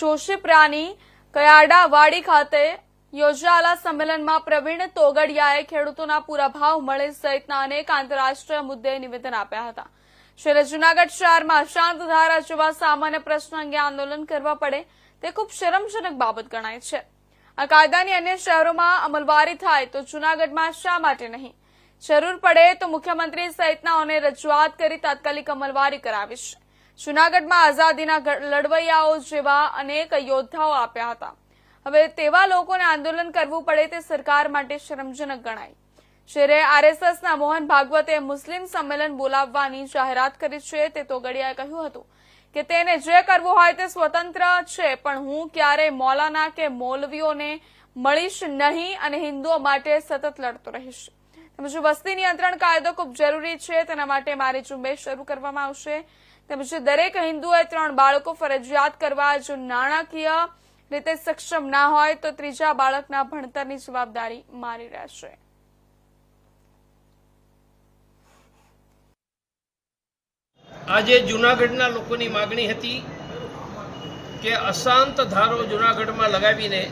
જોશીપરાની કયાડાવાડી ખાતે યોજાયેલા સંમેલનમાં પ્રવીણ તોગડિયાએ ખેડૂતોના પૂરા ભાવ મળે સહિતના અનેક આંતરરાષ્ટ્રીય મુદ્દે નિવેદન આપ્યા હતા. જ્યારે જૂનાગઢ શહેરમાં અશાંત ધારા જેવા સામાન્ય પ્રશ્ન અંગે આંદોલન કરવા પડે તે ખૂબ શરમજનક બાબત ગણાય છે. આ કાયદાની અન્ય શહેરોમાં અમલવારી થાય તો જૂનાગઢમાં શા માટે નહીં? જરૂર પડે તો મુખ્યમંત્રી સહિતનાઓને રજૂઆત કરી તાત્કાલિક અમલવારી કરાવીશ. જૂનાગઢમાં આઝાદીના લડવૈયાઓ જેવા અનેક યોદ્ધાઓ આપ્યા હતા. હવે તેવા લોકોને આંદોલન કરવું પડે તે સરકાર માટે શરમજનક ગણાય. જ્યારે આરએસએસના મોહન ભાગવતે મુસ્લિમ સંમેલન બોલાવવાની જાહેરાત કરી છે તે તોગડિયાએ કહ્યું હતું કે તેને જે કરવું હોય તે સ્વતંત્ર છે, પણ હું ક્યારેય મૌલાના કે મૌલવીઓને મળીશ નહીં અને હિન્દુઓ માટે સતત લડતો રહીશ. તેમજ વસ્તી નિયંત્રણ કાયદો ખૂબ જરૂરી છે, તેના માટે મારી ઝુંબેશ શરૂ કરવામાં આવશે. તેમજ દરેક હિન્દુએ ત્રણ બાળકો ફરજિયાત કરવા જો નાણાકીય રીતે સક્ષમ ના હોય, તો ત્રીજા બાળકના ભણતરની જવાબદારી મારી રહેશે. આજે જૂનાગઢના લોકોની માગણી હતી કે અશાંત ધારો જૂનાગઢમાં લગાવીને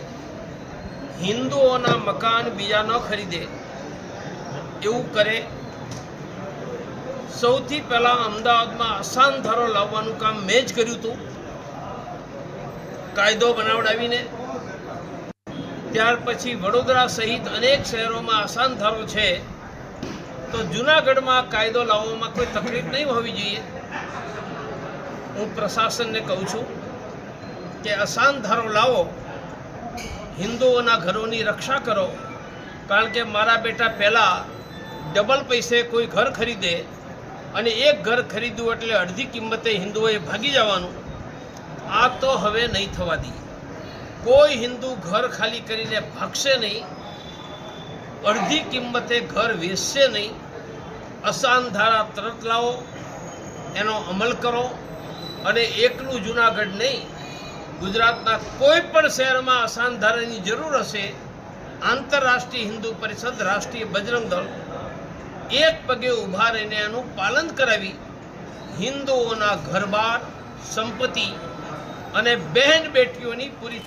હિન્દુઓના મકાન બીજા ન ખરીદે. એવું કરે? સૌથી પહેલાં અમદાવાદમાં અસાન ધારો લાવવાનું કામ મેં જ કર્યું હતું. કાયદો બનાવડાવીને. ત્યાર પછી વડોદરા સહિત અનેક શહેરોમાં અસાન ધારો છે. તો જૂનાગઢમાં કાયદો લાવવામાં કોઈ તકલીફ નહીં હોવી જોઈએ. હું પ્રશાસનને કહું છું કે અશાંત ધારો લાવો, હિન્દુઓના ઘરોની રક્ષા કરો. કારણ કે મારા બેટા પહેલાં ડબલ પૈસે કોઈ ઘર ખરીદે અને એક ઘર ખરીદવું એટલે અડધી કિંમતે હિન્દુઓએ ભાગી જવાનું, આ તો હવે નહીં થવા દઈએ. કોઈ હિન્દુ ઘર ખાલી કરીને ભાગશે નહીં, અડધી કિંમતે ઘર વેચશે નહીં. અશાંત ધારા તરત લાવો, એનો અમલ કરો અને એકલું જૂનાગઢ નહીં, ગુજરાતના કોઈ પણ શહેરમાં અશાંત ધારાની જરૂર હશે. આંતરરાષ્ટ્રીય હિન્દુ પરિષદ, રાષ્ટ્રીય બજરંગ દળ એક પગે ઊભા રહીને એનું પાલન કરાવી હિન્દુઓના ઘરબાર સંપત્તિ અને બહેન બેટીઓની પૂરી